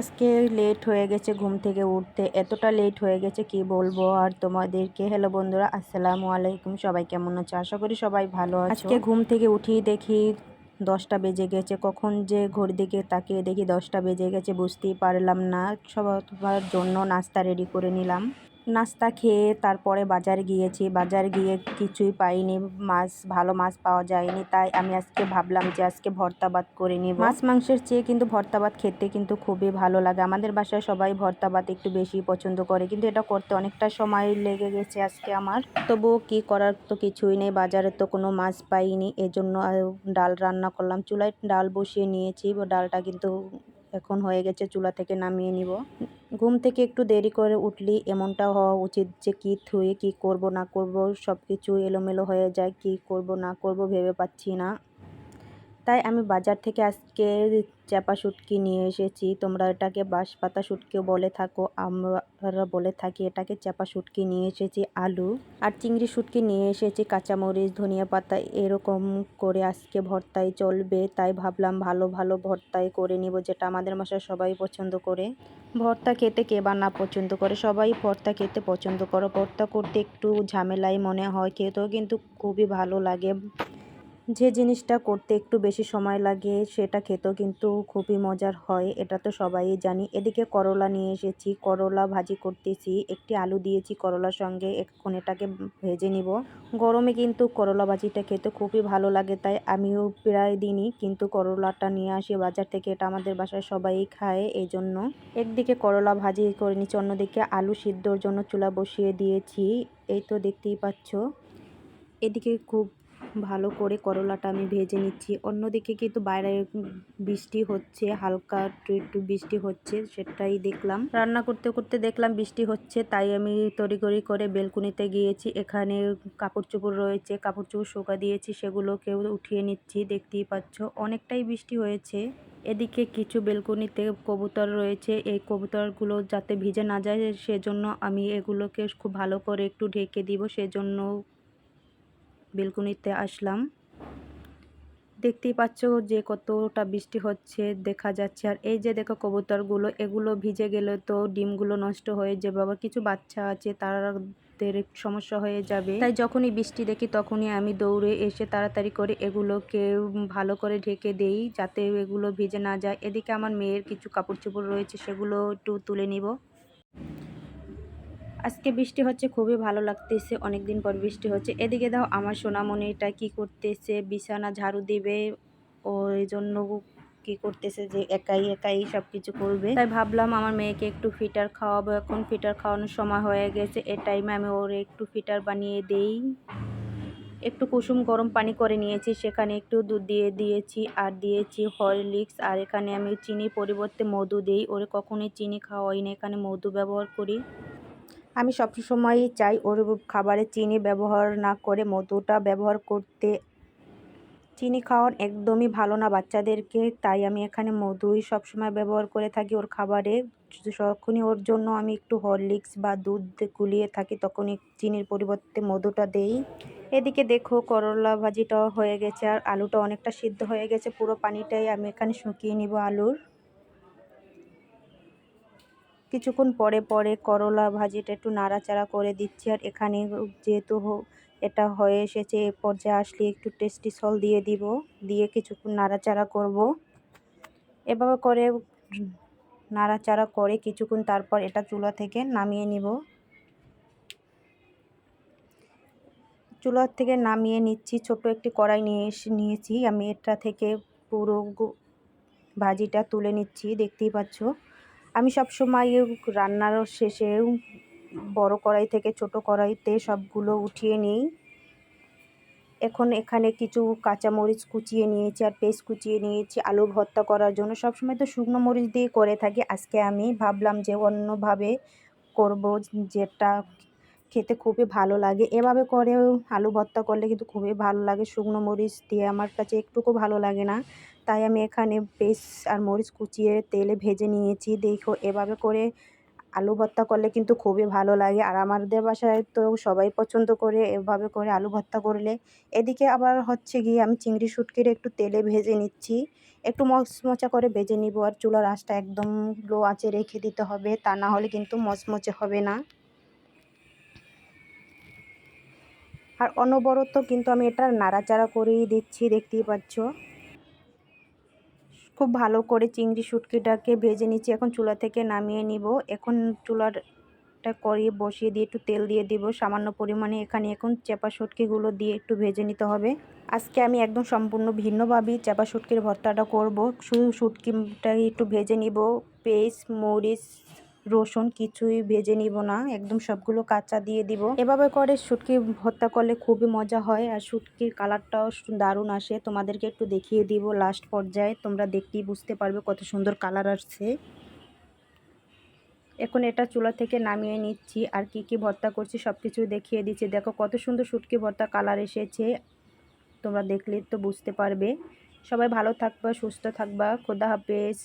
আজকে লেট হয়ে গেছে ঘুম থেকে উঠতে। এতটা লেট হয়ে গেছে, কি বলব? আর তোমাদেরকে হ্যালো বন্ধুরা, আসসালামু আলাইকুম। সবাই কেমন আছো? আশা করি সবাই ভালো আছে। আজকে ঘুম থেকে উঠি দেখি দশটা বেজে গেছে। কখন যে ঘড়ি দিকে তাকিয়ে দেখি দশটা বেজে গেছে, বুঝতেই পারলাম না। সবার জন্য নাস্তা রেডি করে নিলাম। নাস্তা খেয়ে তারপরে বাজার গিয়েছি। বাজার গিয়ে কিছুই পাইনি। মাছ, ভালো মাছ পাওয়া যায়নি। তাই আমি আজকে ভাবলাম যে আজকে ভর্তা ভাত করে নিব। মাছ মাংসের চেয়ে কিন্তু ভর্তা ভাত খেতে কিন্তু খুবই ভালো লাগে। আমাদের বাসায় সবাই ভর্তা ভাত একটু বেশি পছন্দ করে। কিন্তু এটা করতে অনেকটা সময় লেগে গেছে আজকে আমার। তবুও কি করার তো কিছুই নেই। বাজারে তো কোনো মাছ পাইনি। এজন্য ডাল রান্না করলাম। চুলায় ডাল বসিয়ে নিয়েছি। ডালটা কিন্তু এখন হয়ে গেছে। চুলা থেকে নামিয়ে নিব। ঘুম থেকে একটু দেরি করে উঠলি, এমনটা হওয়া উচিত যে কি থুয়ে কি করব না করব সব কিছু এলোমেলো হয়ে যায়, কি করব না করব ভেবে পাচ্ছি না। তাই আমি বাজার থেকে আজকে চাপা শুটকি নিয়ে এসেছি। তোমরা এটাকে বাঁশপাতা শুটকিও বলে থাকো, আমরা বলে থাকি এটাকে চাপা শুটকি নিয়ে এসেছি, আলু আর চিংড়ি শুটকি নিয়ে এসেছি, কাঁচামরিচ, ধনিয়া পাতা, এরকম করে আজকে ভর্তায় চলবে। তাই ভাবলাম ভালো ভালো ভর্তায় করে নিব, যেটা আমাদের মশায় সবাই পছন্দ করে। ভর্তা খেতে কে বা না পছন্দ করে, সবাই ভর্তা খেতে পছন্দ করো। ভর্তা করতে একটু ঝামেলাই মনে হয়, খেতেও কিন্তু খুবই ভালো লাগে। যে জিনিসটা করতে একটু বেশি সময় লাগে সেটা খেতেও কিন্তু খুবই মজার হয়, এটা তো সবাই জানি। এদিকে করলা নিয়ে এসেছি, করলা ভাজি করতেছি, একটি আলু দিয়েছি করলার সঙ্গে এখন এটাকে ভেজে নিব। গরমে কিন্তু করলা ভাজিটা খেতে খুবই ভালো লাগে, তাই আমিও প্রায় দিনই কিন্তু করলাটা নিয়ে আসি, বাজার থেকে এটা আমাদের বাসায় সবাই খায় এই জন্য একদিকে করলা ভাজি করে নিচ্ছি, অন্যদিকে আলু সিদ্ধর জন্য চুলা বসিয়ে দিয়েছি, এই তো দেখতেই পাচ্ছ। এদিকে খুব ভালো করে করলাটা আমি ভেজে নিচ্ছি। অন্যদিকে কিন্তু বাইরে বৃষ্টি হচ্ছে, হালকা একটু একটু বৃষ্টি হচ্ছে, সেটাই দেখলাম। রান্না করতে করতে দেখলাম বৃষ্টি হচ্ছে, তাই আমি তড়িগড়ি করে বেলকুনিতে গিয়েছি। এখানে কাপড় চোপড় রয়েছে কাপড় চোপড় শোকা দিয়েছি সেগুলোকেও উঠিয়ে নিচ্ছি, দেখতেই পাচ্ছ। অনেকটাই বৃষ্টি হয়েছে। এদিকে কিছু বেলকনিতে কবুতর রয়েছে, এই কবুতরগুলো যাতে ভিজে না যায়, সেজন্য আমি এগুলোকে খুব ভালো করে একটু ঢেকে দিব, সেজন্য বেলকুনিতে আসলাম। দেখতেই পাচ্ছ যে কতটা বৃষ্টি হচ্ছে, দেখা যাচ্ছে। আর এই যে দেখো কবুতরগুলো, এগুলো ভিজে গেলে তো ডিমগুলো নষ্ট হয়ে যাবে, আবার কিছু বাচ্চা আছে তাদের সমস্যা হয়ে যাবে। তাই যখনই বৃষ্টি দেখি তখনই আমি দৌড়ে এসে তাড়াতাড়ি করে এগুলোকে ভালো করে ঢেকে দেই, যাতে এগুলো ভিজে না যায়। এদিকে আমার মেয়ের কিছু কাপড় চোপড় রয়েছে, সেগুলো একটু তুলে নিব। আজকে বৃষ্টি হচ্ছে, খুবই ভালো লাগতেছে। অনেক দিন পর বৃষ্টি হচ্ছে। এদিকে দাও, আমার সোনামণিটা কি করতেছে? বিছানা ঝাড়ু দিবে। ও এই জন্য কি করতেছে যে একাই একাই সব কিছু করবে। তাই ভাবলাম আমার মেয়েকে একটু ফিটার খাওয়াবো। এখন ফিটার খাওয়ানোর সময় হয়ে গেছে। এ টাইমে আমি ওর একটু ফিটার বানিয়ে দেই। একটু কুসুম গরম পানি করে নিয়েছি। সেখানে একটু দুধ দিয়ে দিয়েছি আর দিয়েছি হরলিক্স। আর এখানে আমি চিনির পরিবর্তে মধু দিই। ওরে কখনোই চিনি খাওয়াই না। এখানে মধু ব্যবহার করি। আমি সব সময়ই চাই ওর খাবারে চিনি ব্যবহার না করে মধুটা ব্যবহার করতে। চিনি খাওয়ান একদমই ভালো না বাচ্চাদেরকে, তাই আমি এখানে মধুই সবসময় ব্যবহার করে থাকি ওর খাবারে। যখনই ওর জন্য আমি একটু হরলিক্স বা দুধ গুলিয়ে থাকি, তখনই চিনির পরিবর্তে মধুটা দেই। এদিকে দেখো করলা ভাজিটা হয়ে গেছে আর আলুটা অনেকটা সিদ্ধ হয়ে গেছে, পুরো পানিটাই আমি এখানে শুকিয়ে নিব আলুর। কিছুক্ষণ পরে পরে করলা ভাজিটা একটু নাড়াচাড়া করে দিচ্ছি আর এখানে যেহেতু এটা হয়ে এসেছে, এ পর্যায়ে আসলে একটু টেস্টি সল দিয়ে দিব, দিয়ে কিছুক্ষণ নাড়াচাড়া করব। এভাবে করে নাড়াচাড়া করে কিছুক্ষণ তারপর এটা চুলা থেকে নামিয়ে নিব। চুলা থেকে নামিয়ে নিচ্ছি ছোট একটি কড়াই নিয়ে এসে নিয়েছি। আমি এটা থেকে পুরো ভাজিটা তুলে নিচ্ছি, দেখতেই পাচ্ছ। আমি সব সময় রান্নার শেষে বড় কড়াই থেকে ছোট কড়াইতে সবগুলো উঠিয়ে নিই। এখন এখানে কিছু কাঁচামরিচ কুচিয়ে নিয়েছি আর পেস্ট কুচিয়ে নিয়েছি, আলু ভর্তা করার জন্য। সবসময় তো শুকনো মরিচ দিয়ে করে থাকি। আজকে আমি ভাবলাম যে অন্যভাবে করব যেটা খেতে খুবই ভালো লাগে। এভাবে করে আলু ভর্তা করলে কিন্তু খুবই ভালো লাগে। শুকনো মরিচ দিয়ে আমার কাছে একটুকু ভালো লাগে না। তাই আমি এখানে পেস্ট আর মরিচ কুচিয়ে তেলে ভেজে নিয়েছি। দেখো, এভাবে করে আলু ভর্তা করলে কিন্তু খুবই ভালো লাগে। আর আমাদের বাসায় তো সবাই পছন্দ করে এভাবে করে আলু ভর্তা করলে। এদিকে আবার হচ্ছে গিয়ে আমি চিংড়ি শুটকির একটু তেলে ভেজে নিচ্ছি। একটু মচমচা করে ভেজে নিব। আর চুলার আঁচটা একদম লো আঁচে রেখে দিতে হবে। তা না হলে কিন্তু মচমচে হবে না। আর অনবরত কিন্তু আমি এটা নাড়াচাড়া করেই দিচ্ছি, দেখতেই পাচ্ছ। খুব ভালো করে চিংড়ি শুটকিটাকে ভেজে নিচ্ছি, এখন চুলা থেকে নামিয়ে নিব। এখন চুলারটা করিয়ে বসিয়ে দিয়ে একটু তেল দিয়ে দিব, সামান্য পরিমাণে এখানে এখন চেপা শুটকিগুলো দিয়ে একটু ভেজে নিতে হবে। আজকে আমি একদম সম্পূর্ণ ভিন্নভাবেই চেপা শুটকির ভর্তাটা করব। শুধু শুটকিটা একটু ভেজে নিব, পেস্ট, মরিচ রসুন কিছুই ভেজে নিব না, একদম সবগুলো কাঁচা দিয়ে দিব। এভাবে করে শুটকি ভর্তা করলে খুবই মজা হয়, আর শুটকির কালারটাও দারুণ আসে। তোমাদেরকে একটু দেখিয়ে দিব লাস্ট পর্যায়ে, তোমরা দেখতেই বুঝতে পারবে কত সুন্দর কালার আসছে। এখন এটা চুলা থেকে নামিয়ে নিচ্ছি, আর কি কি ভর্তা করছি সব কিছু দেখিয়ে দিচ্ছি। দেখো কত সুন্দর শুটকি ভর্তা কালার এসেছে, তোমরা দেখলে তো বুঝতে পারবে। সবাই ভালো থাকবা, সুস্থ থাকবা, খোদা হাফেজ।